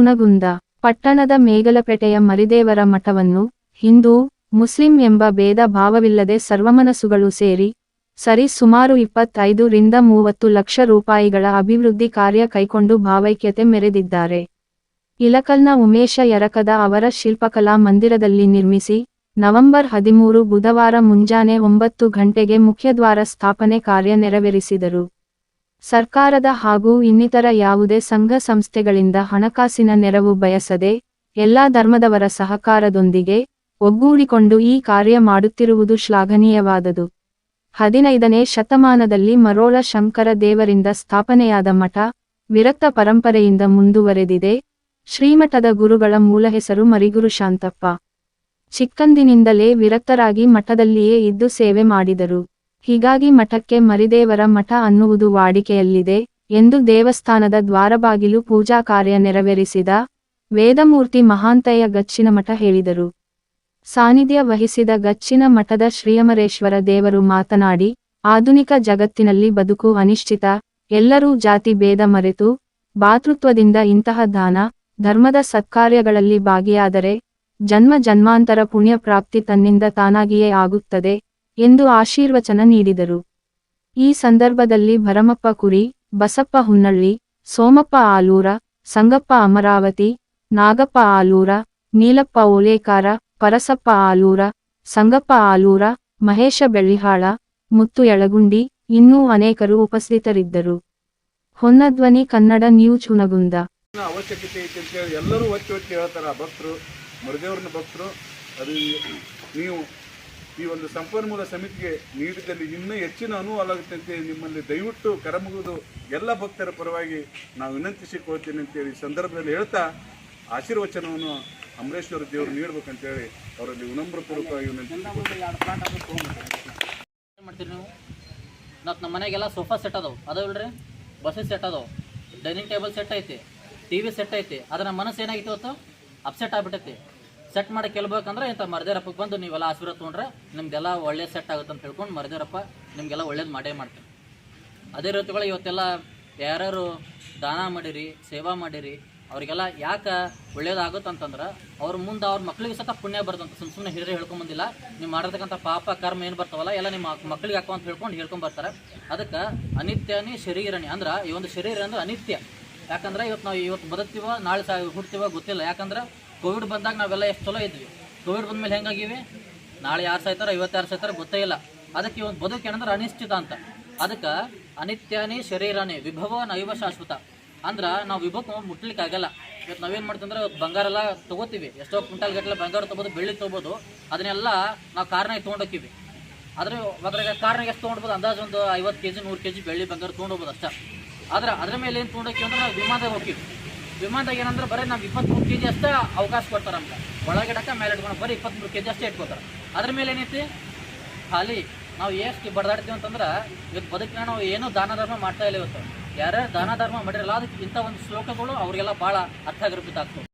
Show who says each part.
Speaker 1: ಹುನಗುಂದ ಪಟ್ಟಣದ ಮೇಗಲಪೇಟೆಯ ಮರಿದೇವರ ಮಠವನ್ನು ಹಿಂದೂ, ಮುಸ್ಲಿಂ ಎಂಬ ಭೇದ ಭಾವವಿಲ್ಲದೆ ಸರ್ವಮನಸ್ಸುಗಳು ಸೇರಿ ಸರಿ ಸುಮಾರು ಇಪ್ಪತ್ತೈದು ರಿಂದ ಮೂವತ್ತು ಲಕ್ಷ ರೂಪಾಯಿಗಳ ಅಭಿವೃದ್ಧಿ ಕಾರ್ಯ ಕೈಕೊಂಡು ಭಾವೈಕ್ಯತೆ ಮೆರೆದಿದ್ದಾರೆ. ಇಲಕಲ್ನ ಉಮೇಶ ಯರಕದ ಅವರ ಶಿಲ್ಪಕಲಾ ಮಂದಿರದಲ್ಲಿ ನಿರ್ಮಿಸಿ ನವೆಂಬರ್ ಹದಿಮೂರು ಬುಧವಾರ ಮುಂಜಾನೆ ಒಂಬತ್ತು ಗಂಟೆಗೆ ಮುಖ್ಯದ್ವಾರ ಸ್ಥಾಪನೆ ಕಾರ್ಯ ನೆರವೇರಿಸಿದರು. ಸರ್ಕಾರದ ಹಾಗೂ ಇನ್ನಿತರ ಯಾವುದೇ ಸಂಘ ಸಂಸ್ಥೆಗಳಿಂದ ಹಣಕಾಸಿನ ನೆರವು ಬಯಸದೆ ಎಲ್ಲಾ ಧರ್ಮದವರ ಸಹಕಾರದೊಂದಿಗೆ ಒಗ್ಗೂಡಿಕೊಂಡು ಈ ಕಾರ್ಯ ಮಾಡುತ್ತಿರುವುದು ಶ್ಲಾಘನೀಯವಾದದು. ಹದಿನೈದನೇ ಶತಮಾನದಲ್ಲಿ ಮರೋಳ ಶಂಕರ ದೇವರಿಂದ ಸ್ಥಾಪನೆಯಾದ ಮಠ ವಿರಕ್ತ ಪರಂಪರೆಯಿಂದ ಮುಂದುವರೆದಿದೆ. ಶ್ರೀಮಠದ ಗುರುಗಳ ಮೂಲ ಹೆಸರು ಮರಿಗುರು ಶಾಂತಪ್ಪ. ಚಿಕ್ಕಂದಿನಿಂದಲೇ ವಿರಕ್ತರಾಗಿ ಮಠದಲ್ಲಿಯೇ ಇದ್ದು ಸೇವೆ ಮಾಡಿದರು. ಹೀಗಾಗಿ ಮಠಕ್ಕೆ ಮರಿದೇವರ ಮಠ ಅನ್ನುವುದು ವಾಡಿಕೆಯಲ್ಲಿದೆ ಎಂದು ದೇವಸ್ಥಾನದ ದ್ವಾರಬಾಗಿಲು ಪೂಜಾ ಕಾರ್ಯ ನೆರವೇರಿಸಿದ ವೇದಮೂರ್ತಿ ಮಹಾಂತಯ್ಯ ಗಚ್ಚಿನ ಮಠ ಹೇಳಿದರು. ಸಾನ್ನಿಧ್ಯ ವಹಿಸಿದ ಗಚ್ಚಿನ ಮಠದ ಶ್ರೀಯಮರೇಶ್ವರ ದೇವರು ಮಾತನಾಡಿ, ಆಧುನಿಕ ಜಗತ್ತಿನಲ್ಲಿ ಬದುಕು ಅನಿಶ್ಚಿತ, ಎಲ್ಲರೂ ಜಾತಿ ಭೇದ ಮರೆತು, ಭಾತೃತ್ವದಿಂದ ಇಂತಹ ದಾನ, ಧರ್ಮದ ಸತ್ಕಾರ್ಯಗಳಲ್ಲಿ ಭಾಗಿಯಾದರೆ, ಜನ್ಮ ಜನ್ಮಾಂತರ ಪುಣ್ಯ ಪ್ರಾಪ್ತಿ ತನ್ನಿಂದ ತಾನಾಗಿಯೇ ಆಗುತ್ತದೆ. ಎಂದು ಆಶೀರ್ವಚನ ನೀಡಿದರು. ಈ ಸಂದರ್ಭದಲ್ಲಿ ಭರಮಪ್ಪ ಕುರಿ, ಬಸಪ್ಪ ಹುನ್ನಳ್ಳಿ ಸೋಮಪ್ಪ ಆಲೂರ, ಸಂಗಪ್ಪ ಅಮರಾವತಿ, ನಾಗಪ್ಪ ಆಲೂರ, ನೀಲಪ್ಪ ಓಲೇಕಾರ, ಪರಸಪ್ಪ ಆಲೂರ, ಸಂಗಪ್ಪ ಆಲೂರ, ಮಹೇಶ ಬೆಳ್ಳಿಹಾಳ, ಮುತ್ತು ಯಳಗುಂಡಿ ಇನ್ನೂ ಅನೇಕರು ಉಪಸ್ಥಿತರಿದ್ದರು. ಹೊನ್ನಧ್ವನಿ ಕನ್ನಡ ನ್ಯೂಸ್ ಹುನಗುಂದ
Speaker 2: ಅವಶ್ಯಕತೆ ಐತೆ ಅಂತೇಳಿ ಎಲ್ಲರೂ ಒತ್ತಿ ಒತ್ತಿ ಹೇಳ್ತಾರೆ ಭಕ್ತರು ಮರುದೇವ್ರನ್ನ ಭಕ್ತರು, ಅದು ನೀವು ಈ ಒಂದು ಸಂಪನ್ಮೂಲ ಸಮಿತಿಗೆ ನೀಡಿದಲ್ಲಿ ಇನ್ನೂ ಹೆಚ್ಚಿನ ಅನುವಾಗುತ್ತೆ ನಿಮ್ಮಲ್ಲಿ ದಯವಿಟ್ಟು ಕರಮುಗಿದು ಎಲ್ಲ ಭಕ್ತರ ಪರವಾಗಿ ನಾವು ವಿನಂತಿಸಿಕೊಳ್ತೀನಿ ಅಂತೇಳಿ ಈ ಸಂದರ್ಭದಲ್ಲಿ ಹೇಳ್ತಾ ಆಶೀರ್ವಚನವನ್ನು ಅಮರೇಶ್ವರ ದೇವರು ನೀಡಬೇಕಂತೇಳಿ ಅವರಲ್ಲಿ ವಿನಮ್ರಪೂರ್ವಕವಾಗಿ
Speaker 3: ಏನು ಮಾಡ್ತೀರಿ ನೀವು? ಮತ್ತು ನಮ್ಮ ಮನೆಗೆಲ್ಲ ಸೋಫಾ ಸೆಟ್ ಅದಾವೆ. ಅದಾವಲ್ರಿ ಬಸ್ಸಸ್ ಸೆಟ್ ಅದಾವೆ. ಡೈನಿಂಗ್ ಟೇಬಲ್ ಸೆಟ್ ಐತಿ ಟಿ ವಿ ಸೆಟ್ ಐತಿ. ಅದರ ಮನಸ್ಸು ಏನಾಗಿತ್ತು ಅವತ್ತು ಅಪ್ಸೆಟ್ ಆಗ್ಬಿಟ್ಟೈತಿ. ಸೆಟ್ ಮಾಡಿ ಕೆಲ್ಬೇಕಂದ್ರೆ ಇಂಥ ಮರದೇರಪ್ಪಗೆ ಬಂದು ನೀವೆಲ್ಲ ಆಶೀರ್ವಾದ ತೊಗೊಂಡ್ರೆ ನಿಮ್ದೆಲ್ಲ ಒಳ್ಳೆ ಸೆಟ್ ಆಗುತ್ತೆ ಅಂತ ಹೇಳ್ಕೊಂಡು ಮರದೇರಪ್ಪ ನಿಮಗೆಲ್ಲ ಒಳ್ಳೇದು ಮಾಡೇ ಮಾಡ್ತಾರೆ. ಅದೇ ರೀತಿಗಳು ಇವತ್ತೆಲ್ಲ ಯಾರ್ಯಾರು ದಾನ ಮಾಡಿರಿ, ಸೇವಾ ಮಾಡಿರಿ, ಅವರಿಗೆಲ್ಲ ಯಾಕೆ ಅಂತಂದ್ರೆ ಅವ್ರ ಮುಂದೆ ಅವ್ರ ಮಕ್ಳಿಗೆ ಸತ ಪುಣ್ಯ ಬರ್ತಂತ ಸುಮ್ಮ ಸುಮ್ಮನೆ ಹಿರಿಯರು ಹೇಳ್ಕೊಂಬಂದಿಲ್ಲ ನೀವು ಮಾಡಿರ್ತಕ್ಕಂಥ ಪಾಪ, ಕರ್ಮ ಏನು ಬರ್ತಾವಲ್ಲ ಎಲ್ಲ ನಿಮ್ಮ ಮಕ್ಳಿಗೆ ಹಾಕೋ ಅಂತ ಹೇಳ್ಕೊಂಡು ಹೇಳ್ಕೊಂಡ್ ಬರ್ತಾರೆ. ಅದಕ್ಕೆ ಅನಿತ್ಯನೇ ಶರೀರನಿ ಅಂದ್ರೆ ಈ ಒಂದು ಶರೀರ ಅಂದ್ರೆ ಅನಿತ್ಯ. ಯಾಕಂದ್ರೆ ಇವತ್ತು ನಾವು ಇವತ್ತು ಬದುಕ್ತೀವೋ, ನಾಳೆ ಸಾ ಹುಡ್ತೀವೋ ಗೊತ್ತಿಲ್ಲ. ಯಾಕಂದ್ರೆ ಕೋವಿಡ್ ಬಂದಾಗ ನಾವೆಲ್ಲ ಎಷ್ಟು ಚಲೋ ಇದ್ವಿ. ಕೋವಿಡ್ ಬಂದ್ಮೇಲೆ ಹೆಂಗಾಗಿವಿ? ನಾಳೆ ಯಾರು ಸಾಯ್ತಾರೋ ಐವತ್ತು ಯಾರು ಸಾಯ್ತಾರ ಗೊತ್ತೇ ಇಲ್ಲ. ಅದಕ್ಕೆ ಇವತ್ತು ಬದುಕು ಏನಂದ್ರೆ ಅನಿಶ್ಚಿತ ಅಂತ. ಅದಕ್ಕೆ ಅನಿತ್ಯಾನಿ ಶರೀರಾನಿ ವಿಭವ ನೈವ ಶಾಶ್ವತ. ಅಂದ್ರೆ ನಾವು ವಿಭವಕ್ಕೆ ಮುಟ್ಲಿಕ್ಕೆ ಆಗಲ್ಲ ಇವತ್ತು ನಾವೇನು ಮಾಡ್ತೀವಿ ಇವತ್ತು ಬಂಗಾರ ಎಲ್ಲ ತಗೋತೀವಿ. ಎಷ್ಟೋ ಕ್ವಿಂಟಲ್ ಗಟ್ಟಲೆ ಬಂಗಾರ ತೊಗೋದು ಬೆಳ್ಳಿ ತೊಗೋಬೋದು. ಅದನ್ನೆಲ್ಲ ನಾವು ಕಾರ್ನಾಗ ತೊಗೊಂಡೋಗ್ತೀವಿ ಆದರೆ ಅದ್ರಾಗ ಕಾರ್ನಾಗ ಎಷ್ಟು ತೊಗೊಂಡ್ಬೋದು? ಅಂದಾಜು ಒಂದು ಐವತ್ತು ಕೆ ಜಿ ನೂರು ಕೆ ಜಿ ಬೆಳ್ಳಿ ಬಂಗಾರ ತೊಗೊಂಡೋಗ್ಬೋದು ಅಷ್ಟೇ. ಆದ್ರೆ ಅದ್ರ ಮೇಲೆ ಏನು ತೊಗೊಂಡೋಗ್ತೀವಿ ಅಂದ್ರೆ ನಾವು ವಿಮಾನದಾಗ ಹೋಗ್ತೀವಿ. ವಿಮಾನದಾಗ ಏನಂದ್ರೆ ಬರೀ ನಾವು ಇಪ್ಪತ್ತ್ಮೂರು ಕೆ ಜಿ ಅಷ್ಟೇ ಅವಕಾಶ ಕೊಡ್ತಾರೆ ನಮ್ಗೆ. ಒಳಗಿಡಕ್ಕೆ ಮೇಲೆ ಇಟ್ಕೊಂಡು ಬರೀ ಇಪ್ಪತ್ತ್ಮೂರು ಕೆ ಜಿ ಅಷ್ಟೇ ಇಟ್ಕೋತಾರೆ. ಅದ್ರ ಮೇಲೆ ಏನೈತಿ? ಖಾಲಿ ನಾವು ಎಷ್ಟು ಬಡದಾಡ್ತೀವಿ ಅಂತಂದ್ರೆ ಇವತ್ತು ಬದುಕಿನ ನಾವು ಏನೂ ದಾನ ಧರ್ಮ ಮಾಡ್ತಾ ಇಲ್ಲ ಇವತ್ತು. ಯಾರ್ಯಾರು ದಾನ ಧರ್ಮ ಮಾಡಿರಲ್ಲ ಅದಕ್ಕೆ ಇಂಥ ಒಂದು ಶ್ಲೋಕಗಳು ಅವರಿಗೆಲ್ಲ ಭಾಳ ಅರ್ಥ ಆಗಿರ್ಬೇಕಾಗ್ತವೆ